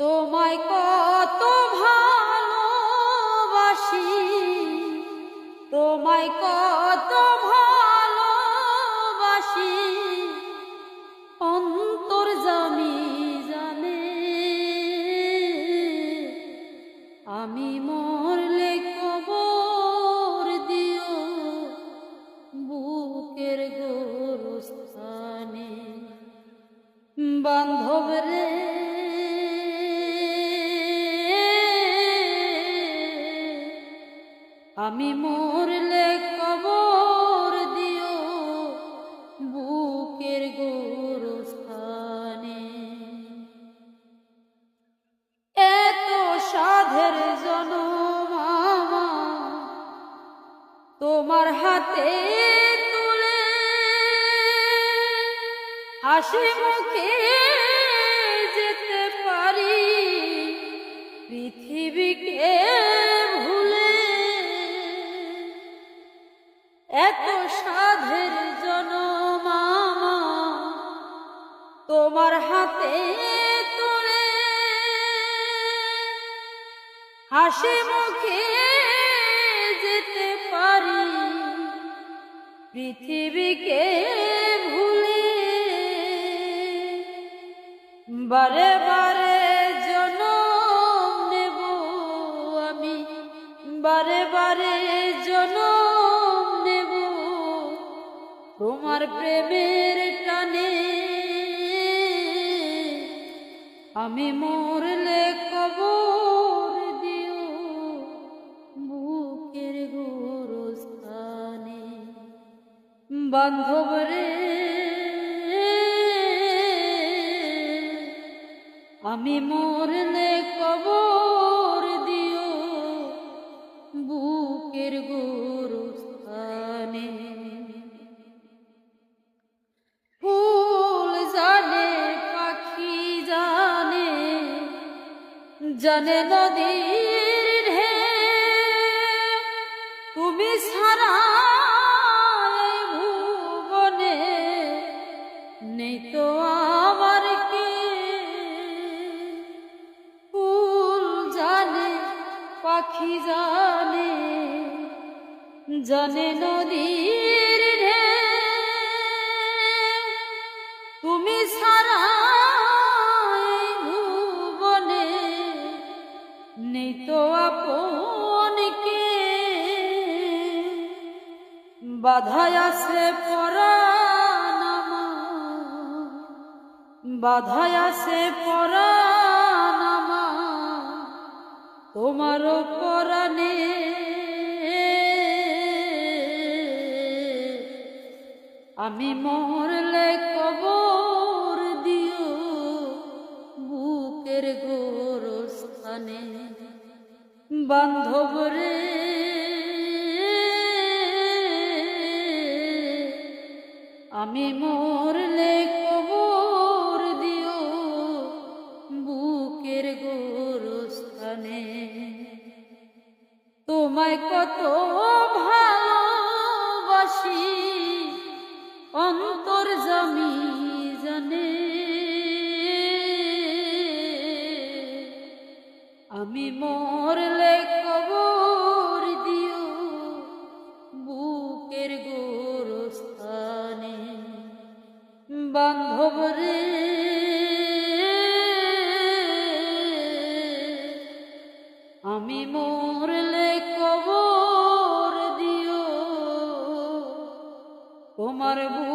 তোমায় কত ভালোবাসি, তোমায় কত ভালোবাসি। অন্তর জামি জানে, আমি মরলে কবর দিও বুকের গোরস্থানে। বান্ধব রে আমি মরলে কবর দিও বুকের গোরস্থানে। এত সাধের জনম তোমার হাতে তুলে। হাসি মুখে যেতে পারি পৃথিবীকে এত সাধের জনম আমার। তোমার হাতে তুলে হাসি মুখে যেতে পারি। পৃথিবীকে ভুলে বারে বারে তোমার প্রেমের টানে আমি মরলে কবর দিও বান্ধব রে আমি মরলে কবর জানে নদীর ঢে। তুমি এই ভুবনে নেই তো আমার কে। ফুল জানে, পাখি জানে জানে নদীর বাধায় আছে পরাণ বাধায় আছে পরাণ তোমার পরাণে আমি মরলে কবর দিও বুকের গোরস্থানে। বান্ধব রে আমি মরলে কবর দিও বুকের গোরস্থানে। তোমায় কত ভালোবাসি অন্তর জামি জানে আমি মরলে বান্ধব রে আমি মরলে কবর দিও। তোমার বুকের